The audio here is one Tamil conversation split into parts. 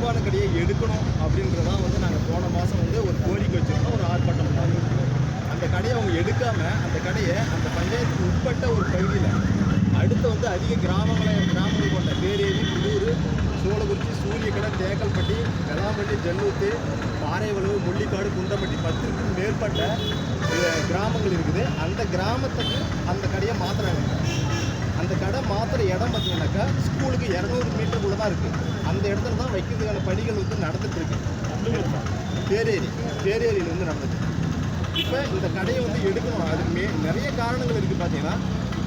மதுபான கடையை எடுக்கணும் அப்படின்றதான் வந்து நாங்கள் போன மாதம் வந்து ஒரு கோரிக்கை வச்சுருந்தோம் ஒரு ஆர்ப்பாட்டம் பண்ணோம் அந்த கடையை அவங்க எடுக்காமல் அந்த கடையை அந்த பஞ்சாயத்துக்கு உட்பட்ட ஒரு பகுதியில் அடுத்து வந்து அதிக கிராமங்களை கிராமங்கள் கொண்ட பேரேரி புதூர் சோழகுறிச்சி சூரியக்கடை தேக்கல்பட்டி வெளாம்பட்டி ஜல்லூத்து பாறைவளவு முள்ளிக்காடு குண்டப்பட்டி பத்திற்கும் மேற்பட்ட கிராமங்கள் இருக்குது. அந்த கிராமத்துக்கு அந்த கடையை மாற்றுறாங்க அந்த கடை மாத்திர இடம் பார்த்தீங்கன்னாக்கா ஸ்கூலுக்கு இரநூறு மீட்டருக்குள்ள தான் இருக்குது அந்த இடத்துல தான் வைக்கிறதுக்கான பணிகள் வந்து நடந்துட்டு இருக்கு. பேரேரி பேரேரியில் வந்து நடந்துட்டு இப்போ இந்த கடையை வந்து எடுக்கணும். அதுக்கு மே நிறைய காரணங்கள் இருக்குது பார்த்தீங்கன்னா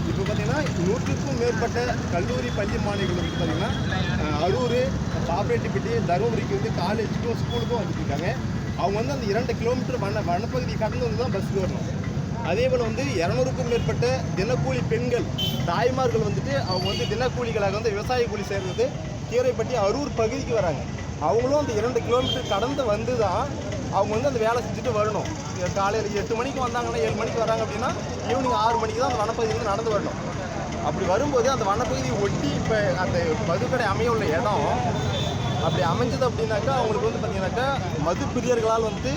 இப்போ பார்த்தீங்கன்னா நூற்றுக்கும் மேற்பட்ட கல்லூரி பள்ளி மாணவிகள் வந்து பார்த்தீங்கன்னா அரூர் பாப்பரேட்டிப்பட்டி தருமபுரிக்கு வந்து காலேஜுக்கும் ஸ்கூலுக்கும் வந்துட்டு இருக்காங்க. அவங்க வந்து அந்த இரண்டு கிலோமீட்டர் வன வனப்பகுதி கடந்து வந்து தான் பஸ்ஸுக்கு வரணும். அதே போல் வந்து இரநூறுக்கும் மேற்பட்ட தினக்கூலி பெண்கள் தாய்மார்கள் வந்துட்டு அவங்க வந்து தினக்கூலிகளாக வந்து விவசாய கூலி சேர்றது கீரைப்பட்டி அரூர் பகுதிக்கு வராங்க. அவங்களும் அந்த இரண்டு கிலோமீட்டர் கடந்து வந்து தான் அவங்க வந்து அந்த வேலை செஞ்சுட்டு வரணும். காலையில் எட்டு மணிக்கு வந்தாங்கன்னா ஏழு மணிக்கு வராங்க அப்படின்னா ஈவினிங் ஆறு மணிக்கு தான் அந்த வனப்பகுதியிலேருந்து நடந்து வரணும். அப்படி வரும்போது அந்த வனப்பகுதியை ஒட்டி இப்போ அந்த மதுக்கடை அமைய உள்ள இடம் அப்படி அமைஞ்சது அப்படின்னாக்கா அவங்களுக்கு வந்து பார்த்தீங்கன்னாக்கா மது பிரியர்களால் வந்து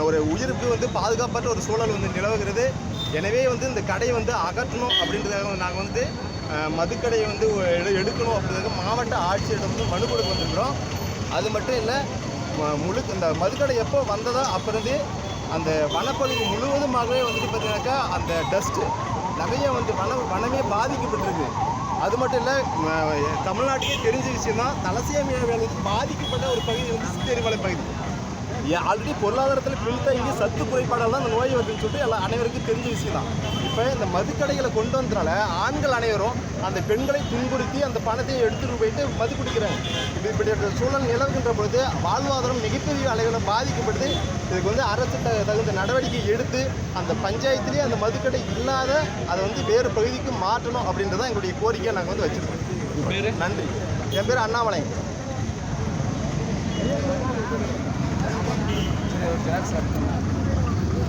ஒரு உயிருக்கு வந்து பாதுகாப்பற்ற ஒரு சூழல் வந்து நிலவுகிறது. எனவே வந்து இந்த கடையை வந்து அகற்றணும் அப்படின்றதாக நாங்கள் வந்து மதுக்கடையை வந்து எடு- எடுக்கணும் அப்படின்றதுக்கு மாவட்ட ஆட்சியரிடம் வந்து மனு கொடுக்க வந்திருக்கிறோம். அது மட்டும் இல்லை முழு இந்த மதுக்கடை எப்போ வந்ததோ அப்போருந்து அந்த வனப்பகுதி முழுவதுமாகவே வந்துட்டு பார்த்தீங்கன்னாக்கா அந்த டஸ்ட்டு நிறைய வந்து வன வனமே பாதிக்கப்பட்டிருக்கு. அது மட்டும் இல்லை தமிழ்நாட்டுக்கே தெரிஞ்ச விஷயம் தான் தலசியமியாவில் பாதிக்கப்பட்ட ஒரு பகுதி வந்து சித்தேரிமலை பகுதி. ஆல்ரெடி பொருளாதாரத்தில் பின்தங்கி சத்து குறைபாடால் தான் இந்த நோய் வருதுன்னு சொல்லிட்டு எல்லாம் அனைவருக்கும் தெரிஞ்ச விஷயம் தான். இப்போ இந்த மதுக்கடைகளை கொண்டு வந்தனால ஆண்கள் அனைவரும் அந்த பெண்களை துன்புறுத்தி அந்த பணத்தை எடுத்துகிட்டு போயிட்டு மது குடிக்கிறாங்க. இது இப்படிப்பட்ட சூழல் நிலவுகின்ற பொழுது வாழ்வாதாரம் மிகப்பெரிய அளவில் பாதிக்கப்படுது. இதுக்கு வந்து அரசு த- தகுந்த நடவடிக்கை எடுத்து அந்த பஞ்சாயத்துலேயே அந்த மதுக்கடை இல்லாத அதை வந்து வேறு பகுதிக்கு மாற்றணும் அப்படின்றதான் எங்களுடைய கோரிக்கையை நாங்கள் வந்து வச்சுருக்கோம். நன்றி. என் பேர் அண்ணாமலை. ஜெராக்ஸ் எடுத்துக்கலாம்